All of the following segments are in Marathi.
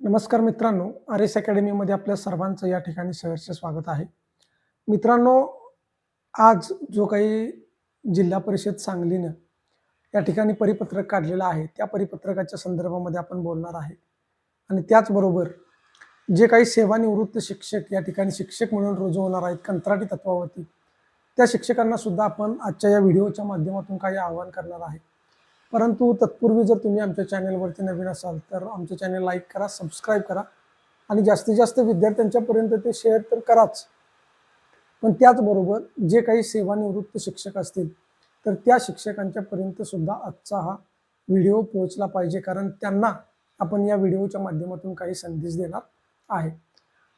नमस्कार मित्रांनो आर एस अकॅडमीमध्ये आपल्या सर्वांचं या ठिकाणी सहर्ष स्वागत आहे. मित्रांनो आज जो काही जिल्हा परिषद सांगलीनं या ठिकाणी परिपत्रक काढलेलं आहे त्या परिपत्रकाच्या संदर्भामध्ये आपण बोलणार आहे. आणि त्याचबरोबर जे काही सेवानिवृत्त शिक्षक या ठिकाणी शिक्षक म्हणून रुजू होणार आहेत कंत्राटी तत्वावरती त्या शिक्षकांना सुद्धा आपण आजच्या या व्हिडिओच्या माध्यमातून काही आवाहन करणार आहे. परंतु तत्पूर्वी जर तुम्ही आमच्या चॅनेलवरती नवीन असाल तर आमचं चॅनल लाईक करा सबस्क्राईब करा आणि जास्तीत जास्त विद्यार्थ्यांच्यापर्यंत ते शेअर तर कराच. पण त्याचबरोबर जे काही सेवानिवृत्त शिक्षक असतील तर त्या शिक्षकांच्यापर्यंत सुद्धा आजचा हा व्हिडिओ पोहोचला पाहिजे कारण त्यांना आपण या व्हिडिओच्या माध्यमातून काही संदेश देणार आहे.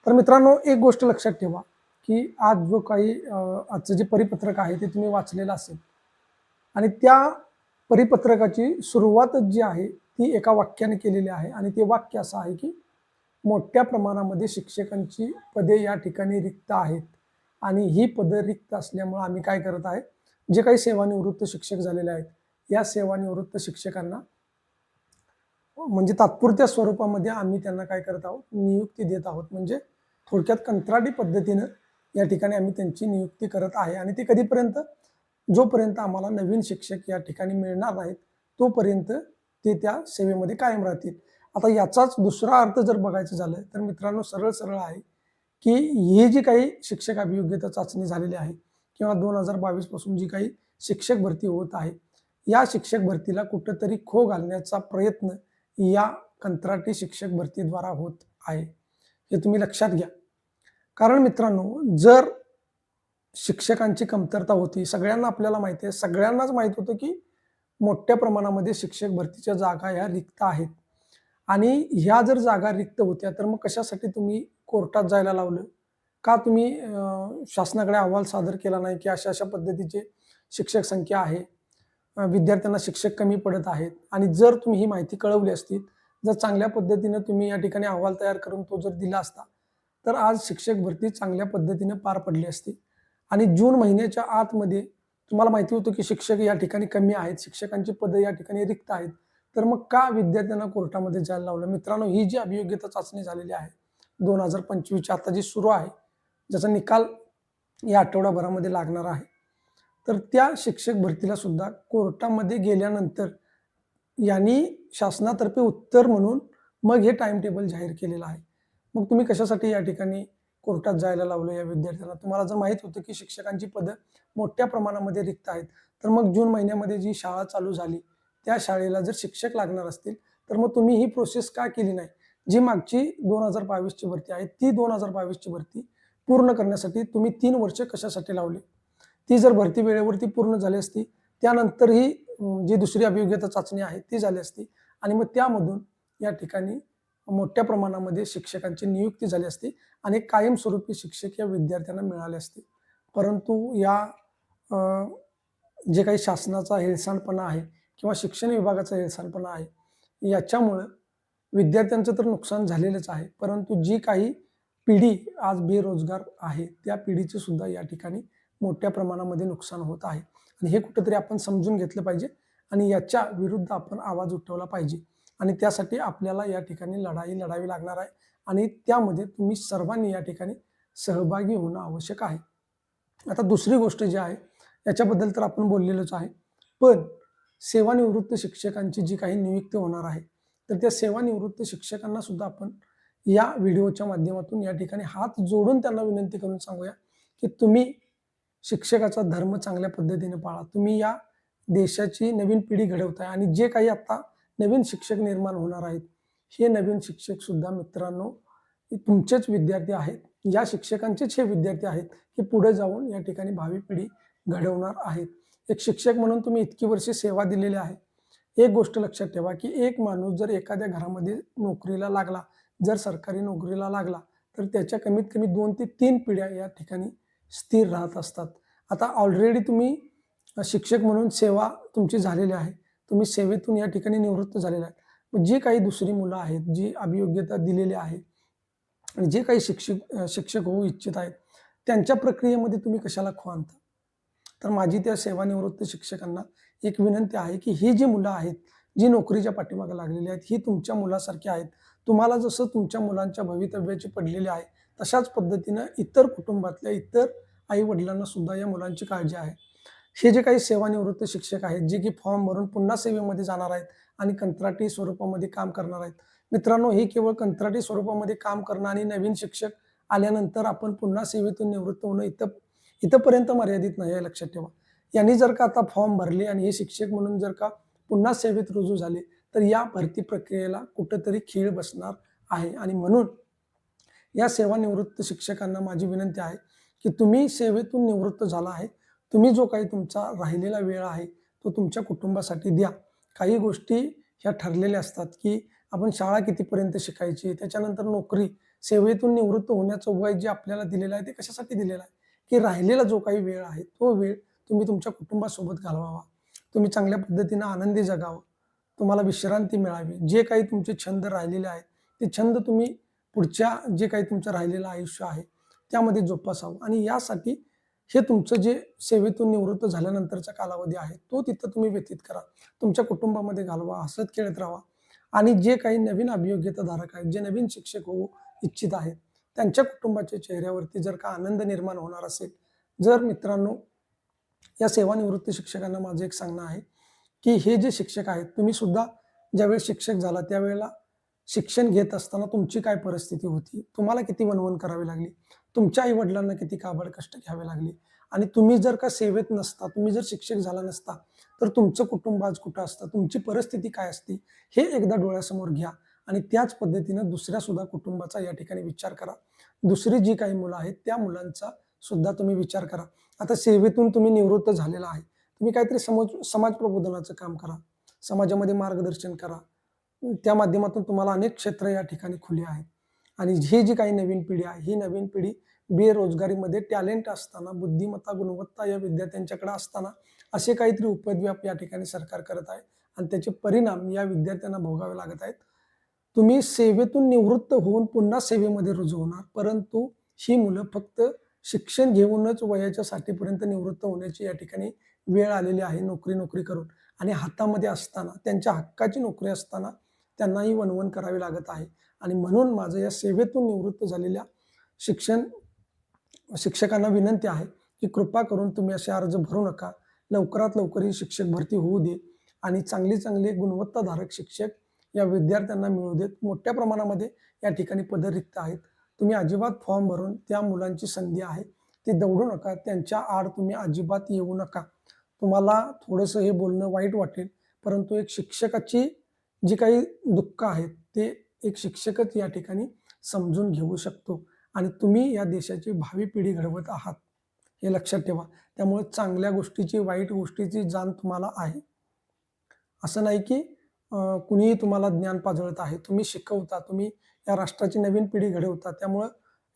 तर मित्रांनो एक गोष्ट लक्षात ठेवा की आज जो काही आजचं जे परिपत्रक आहे ते तुम्ही वाचलेलं असेल आणि त्या परिपत्रकाची सुरुवातच जी आहे ती एका वाक्याने केलेली आहे आणि ते वाक्य असं आहे की मोठ्या प्रमाणामध्ये शिक्षकांची पदे या ठिकाणी रिक्त आहेत आणि ही पदं रिक्त असल्यामुळं आम्ही काय करत आहे जे काही सेवानिवृत्त शिक्षक झालेले आहेत या सेवानिवृत्त शिक्षकांना म्हणजे तात्पुरत्या स्वरूपामध्ये आम्ही त्यांना काय करत आहोत नियुक्ती देत आहोत. म्हणजे थोडक्यात कंत्राटी पद्धतीनं या ठिकाणी आम्ही त्यांची नियुक्ती करत आहे आणि ते कधीपर्यंत जोपर्यंत आम्हाला नवीन शिक्षक या ठिकाणी मिळणार नाहीत तोपर्यंत ते त्या सेवेमध्ये कायम राहतील. आता याचाच दुसरा अर्थ जर बघायचं झालं तर मित्रांनो सरळ सरळ आहे की ही जी काही शिक्षक अभियोग्यता चाचणी झालेली आहे किंवा दोन हजार बावीसपासून जी काही शिक्षक भरती होत आहे या शिक्षक भरतीला कुठंतरी खो घालण्याचा प्रयत्न या कंत्राटी शिक्षक भरतीद्वारा होत आहे. हे तुम्ही लक्षात घ्या. कारण मित्रांनो जर शिक्षकांची कमतरता होती. सगळ्यांना आपल्याला माहिती आहे. सगळ्यांनाच माहीत होतं की मोठ्या प्रमाणामध्ये शिक्षक भरतीच्या जागा ह्या रिक्त आहेत. आणि ह्या जर जागा रिक्त होत्या तर मग कशासाठी तुम्ही कोर्टात जायला लावलं? का तुम्ही शासनाकडे अहवाल सादर केला नाही की अशा अशा पद्धतीचे शिक्षक संख्या आहे? विद्यार्थ्यांना शिक्षक कमी पडत आहेत. आणि जर तुम्ही ही माहिती कळवली असती जर चांगल्या पद्धतीनं तुम्ही या ठिकाणी अहवाल तयार करून तो जर दिला असता तर आज शिक्षक भरती चांगल्या पद्धतीने पार पडली असती. आणि जून महिन्याच्या आतमध्ये तुम्हाला माहिती होतं की शिक्षक या ठिकाणी कमी आहेत शिक्षकांची पदं या ठिकाणी रिक्त आहेत. तर मग का विद्यार्थ्यांना कोर्टामध्ये जायला लावलं? मित्रांनो ही जी अभियोग्यता चाचणी झालेली आहे दोन हजार पंचवीसची आता जी सुरू आहे ज्याचा निकाल या आठवड्याभरामध्ये लागणार आहे. तर त्या शिक्षक भरतीला सुद्धा कोर्टामध्ये गेल्यानंतर यांनी शासनातर्फे उत्तर म्हणून मग हे टाइम टेबल जाहीर केलेलं आहे. मग तुम्ही कशासाठी या ठिकाणी कोर्टात जायला लावलं या विद्यार्थ्यांना तुम्हाला जर माहीत होतं की शिक्षकांची पदं मोठ्या प्रमाणामध्ये रिक्त आहेत तर मग जून महिन्यामध्ये जी शाळा चालू झाली त्या शाळेला जर शिक्षक लागणार असतील तर मग तुम्ही ही प्रोसेस का केली नाही? जी मागची दोन हजार बावीसची भरती आहे ती दोन हजार बावीसची भरती पूर्ण करण्यासाठी तुम्ही तीन वर्ष कशासाठी लावली? ती जर भरती वेळेवरती पूर्ण झाली असती त्यानंतर ही जी दुसरी अभियोग्यता चाचणी आहे ती झाली असती आणि मग त्यामधून या ठिकाणी मोठ्या प्रमाणामध्ये शिक्षकांची नियुक्ती झाली असती आणि कायमस्वरूपी शिक्षक या विद्यार्थ्यांना मिळाले असते. परंतु या जे काही शासनाचा हेळसांडपणा आहे किंवा शिक्षण विभागाचा हेळसांडपणा आहे याच्यामुळं विद्यार्थ्यांचं तर नुकसान झालेलंच आहे. परंतु जी काही पिढी आज बेरोजगार आहे त्या पिढीचे सुद्धा या ठिकाणी मोठ्या प्रमाणामध्ये नुकसान होत आहे. आणि हे कुठंतरी आपण समजून घेतलं पाहिजे आणि याच्या विरुद्ध आपण आवाज उठवला पाहिजे. आणि त्यासाठी आपल्याला या ठिकाणी लढाई लढावी लागणार आहे. आणि त्यामध्ये तुम्ही सर्वांनी या ठिकाणी सहभागी होणं आवश्यक आहे. आता दुसरी गोष्ट जी आहे याच्याबद्दल तर आपण बोललेलोच आहे. पण सेवानिवृत्त शिक्षकांची जी काही नियुक्ती होणार आहे तर त्या सेवानिवृत्त शिक्षकांना सुद्धा आपण या व्हिडिओच्या माध्यमातून या ठिकाणी हात जोडून त्यांना विनंती करून सांगूया की तुम्ही शिक्षकाचा धर्म चांगल्या पद्धतीने पाळा. तुम्ही या देशाची नवीन पिढी घडवताय आणि जे काही आता नवीन शिक्षक निर्माण होणार आहेत. हे नवीन शिक्षक सुद्धा मित्रांनो तुमचेच विद्यार्थी आहेत. या शिक्षकांचेच हे विद्यार्थी आहेत की पुढे जाऊन या ठिकाणी भावी पिढी घडवणार आहेत. एक शिक्षक म्हणून तुम्ही इतकी वर्षे सेवा दिलेली आहे. एक गोष्ट लक्षात ठेवा की एक माणूस जर एखाद्या घरामध्ये नोकरीला लागला जर सरकारी नोकरीला लागला तर त्याच्या कमीत कमी दोन ते तीन पिढ्या या ठिकाणी स्थिर राहत असतात. आता ऑलरेडी तुम्ही शिक्षक म्हणून सेवा तुमची झालेली आहे. तुम्ही सेवेतून या ठिकाणी निवृत्त झालेला आहे. जे जी काही दुसरी मुलं आहेत जी अभियोग्यता दिलेली आहे आणि जे काही शिक्षक शिक्षक होऊ इच्छित आहेत त्यांच्या प्रक्रियेमध्ये तुम्ही कशाला खो तर माझी त्या सेवानिवृत्त शिक्षकांना एक विनंती आहे की ही जी मुलं आहेत जी नोकरीच्या पाठीमागे लागलेली आहेत ही तुमच्या मुलासारखी आहेत. तुम्हाला जसं तुमच्या मुलांच्या भवितव्याची पडलेली आहे तशाच पद्धतीनं इतर कुटुंबातल्या इतर आई वडिलांना सुद्धा या मुलांची काळजी आहे. हे जे काही सेवानिवृत्त शिक्षक आहेत जे की फॉर्म भरून पुन्हा सेवेमध्ये जाणार आहेत आणि कंत्राटी स्वरूपामध्ये काम करणार आहेत. मित्रांनो हे केवळ कंत्राटी स्वरूपामध्ये काम करणं आणि नवीन शिक्षक आल्यानंतर आपण पुन्हा सेवेतून निवृत्त होणं इथं इथंपर्यंत मर्यादित नाही आहे लक्षात ठेवा. यांनी जर का आता फॉर्म भरले आणि हे शिक्षक म्हणून जर का पुन्हा सेवेत रुजू झाले तर या भरती प्रक्रियेला कुठंतरी खीळ बसणार आहे. आणि म्हणून या सेवानिवृत्त शिक्षकांना माझी विनंती आहे की तुम्ही सेवेतून निवृत्त झाला आहे तुम्ही जो काही तुमचा राहिलेला वेळ आहे तो तुमच्या कुटुंबासाठी द्या. काही गोष्टी ह्या ठरलेल्या असतात की आपण शाळा कितीपर्यंत शिकायची त्याच्यानंतर नोकरी सेवेतून निवृत्त होण्याचं वय जे आपल्याला दिलेलं आहे ते कशासाठी दिलेलं आहे? की राहिलेला जो काही वेळ आहे तो वेळ तुम्ही तुमच्या कुटुंबासोबत घालवावा. तुम्ही चांगल्या पद्धतीनं आनंदी जगावं. तुम्हाला विश्रांती मिळावी. जे काही तुमचे छंद राहिलेले आहेत ते छंद तुम्ही पुढच्या जे काही तुमचं राहिलेलं आयुष्य आहे त्यामध्ये जोपासावं. आणि यासाठी हे तुमचं जे सेवेतून निवृत्त झाल्यानंतरचा कालावधी आहे तो तिथं तुम्ही व्यतीत करा. तुमच्या कुटुंबामध्ये घालवा हसत खेळत राहा. आणि जे काही नवीन अभियोग्यताधारक आहेत जे नवीन शिक्षक होऊ इच्छित आहेत त्यांच्या कुटुंबाच्या चेहऱ्यावरती जर का आनंद निर्माण होणार असेल जर मित्रांनो या सेवानिवृत्त शिक्षकांना माझं एक सांगणं आहे की हे जे शिक्षक आहेत तुम्ही सुद्धा ज्यावेळेस शिक्षक झाला त्यावेळेला शिक्षण घेत असताना तुमची काय परिस्थिती होती? तुम्हाला किती वणवण करावी लागली? तुमच्या आई वडिलांना किती काबड कष्ट घ्यावे लागले? आणि तुम्ही जर का सेवेत नसता तुम्ही जर शिक्षक झाला नसता तर तुमचं कुटुंब आज कुठं असतं? तुमची परिस्थिती काय असते? हे एकदा डोळ्यासमोर घ्या आणि त्याच पद्धतीनं दुसऱ्या सुद्धा कुटुंबाचा या ठिकाणी विचार करा. दुसरी जी काही मुलं आहेत त्या मुलांचा सुद्धा तुम्ही विचार करा. आता सेवेतून तुम्ही निवृत्त झालेला आहे. तुम्ही काहीतरी समज समाज प्रबोधनाचं काम करा. समाजामध्ये मार्गदर्शन करा. त्या माध्यमातून तुम्हाला अनेक क्षेत्र या ठिकाणी खुली आहेत. आणि ही जी काही नवीन पिढी आहे ही नवीन पिढी बेरोजगारीमध्ये टॅलेंट असताना बुद्धिमत्ता गुणवत्ता या विद्यार्थ्यांच्याकडे असताना असे काहीतरी उपद्व्याप या ठिकाणी सरकार करत आहे आणि त्याचे परिणाम या विद्यार्थ्यांना भोगावे लागत आहेत. तुम्ही सेवेतून निवृत्त होऊन पुन्हा सेवेमध्ये रुजू होणार परंतु ही मुलं फक्त शिक्षण घेऊनच वयाच्या साठीपर्यंत निवृत्त होण्याची या ठिकाणी वेळ आलेली आहे नोकरी नोकरी करून. आणि हातामध्ये असताना त्यांच्या हक्काची नोकरी असताना त्यांनाही वणवण करावी लागत आहे. आणि म्हणून माझं या सेवेतून निवृत्त झालेल्या शिक्षण शिक्षकांना विनंती आहे की कृपा करून तुम्ही असे अर्ज भरू नका. लवकरात लवकर ही शिक्षक भरती होऊ दे आणि चांगली चांगली गुणवत्ताधारक शिक्षक या विद्यार्थ्यांना मिळू देत. मोठ्या प्रमाणामध्ये या ठिकाणी पदं रिक्त आहेत. तुम्ही अजिबात फॉर्म भरून त्या मुलांची संधी आहे ती दौडू नका. त्यांच्या आड तुम्ही अजिबात येऊ नका. तुम्हाला थोडंसं हे बोलणं वाईट वाटेल परंतु एक शिक्षकाची जी काही दुःख आहेत ते एक शिक्षकच या ठिकाणी समजून घेऊ शकतो. आणि तुम्ही या देशाची भावी पिढी घडवत आहात हे लक्षात ठेवा. त्यामुळे चांगल्या गोष्टीची वाईट गोष्टीची जाण तुम्हाला आहे. असं नाही की कुणीही तुम्हाला ज्ञान पाजळत आहे. तुम्ही शिकवता तुम्ही या राष्ट्राची नवीन पिढी घडवता. त्यामुळं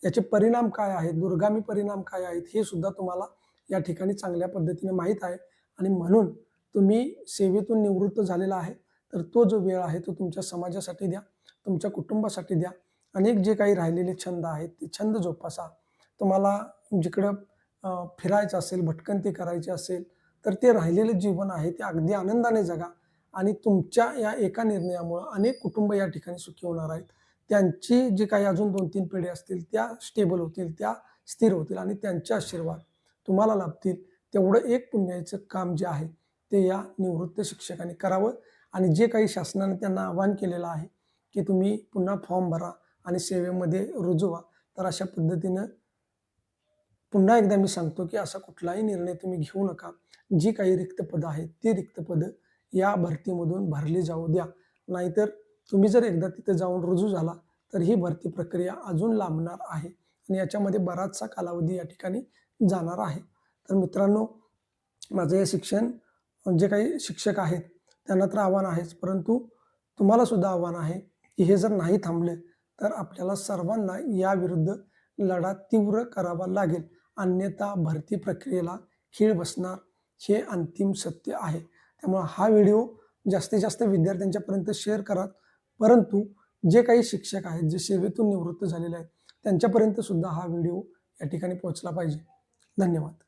याचे परिणाम काय आहेत दुर्गामी परिणाम काय आहेत हे सुद्धा तुम्हाला या ठिकाणी चांगल्या पद्धतीने माहीत आहे. आणि म्हणून तुम्ही सेवेतून निवृत्त झालेला आहे. तर तो जो वेळ आहे तो तुमच्या समाजासाठी द्या तुमच्या कुटुंबासाठी द्या. अनेक जे काही राहिलेले छंद आहेत ते छंद जोपासा. तुम्हाला जिकडं फिरायचं असेल भटकंती करायची असेल तर ते राहिलेलं जीवन आहे ते अगदी आनंदाने जगा. आणि तुमच्या या एका निर्णयामुळं अनेक कुटुंब या ठिकाणी सुखी होणार आहेत. त्यांची जी काही अजून दोन तीन पिढ्या असतील त्या स्टेबल होतील त्या स्थिर होतील आणि त्यांचे आशीर्वाद तुम्हाला लाभतील. तेवढं एक पुण्याचं काम जे आहे ते या निवृत्त शिक्षकांनी करावं. आणि जे काही शासनाने त्यांना आवाहन केलेलं आहे की तुम्ही पुन्हा फॉर्म भरा आणि सेवेमध्ये रुजवा तर अशा पद्धतीनं पुन्हा एकदा मी सांगतो की असा कुठलाही निर्णय तुम्ही घेऊ नका. जी काही रिक्त पदं आहेत ती रिक्त पदं या भरतीमधून भरली जाऊ द्या. नाहीतर तुम्ही जर एकदा तिथे जाऊन रुजू झाला तर ही भरती प्रक्रिया अजून लांबणार आहे आणि याच्यामध्ये बराचसा कालावधी या ठिकाणी जाणार आहे. तर मित्रांनो माझं हे शिक्षण जे काही शिक्षक आहेत त्यांना तर आव्हान आहेच परंतु तुम्हाला सुद्धा आव्हान आहे की हे जर नाही थांबले तर आपल्याला सर्वांना याविरुद्ध लढा तीव्र करावा लागेल. अन्यथा भरती प्रक्रियेला खीळ बसणार हे अंतिम सत्य आहे. त्यामुळे हा व्हिडिओ जास्तीत जास्त विद्यार्थ्यांच्यापर्यंत शेअर करा. परंतु जे काही शिक्षक आहेत जे सेवेतून निवृत्त झालेले आहेत त्यांच्यापर्यंत सुद्धा हा व्हिडिओ या ठिकाणी पोहोचला पाहिजे. धन्यवाद.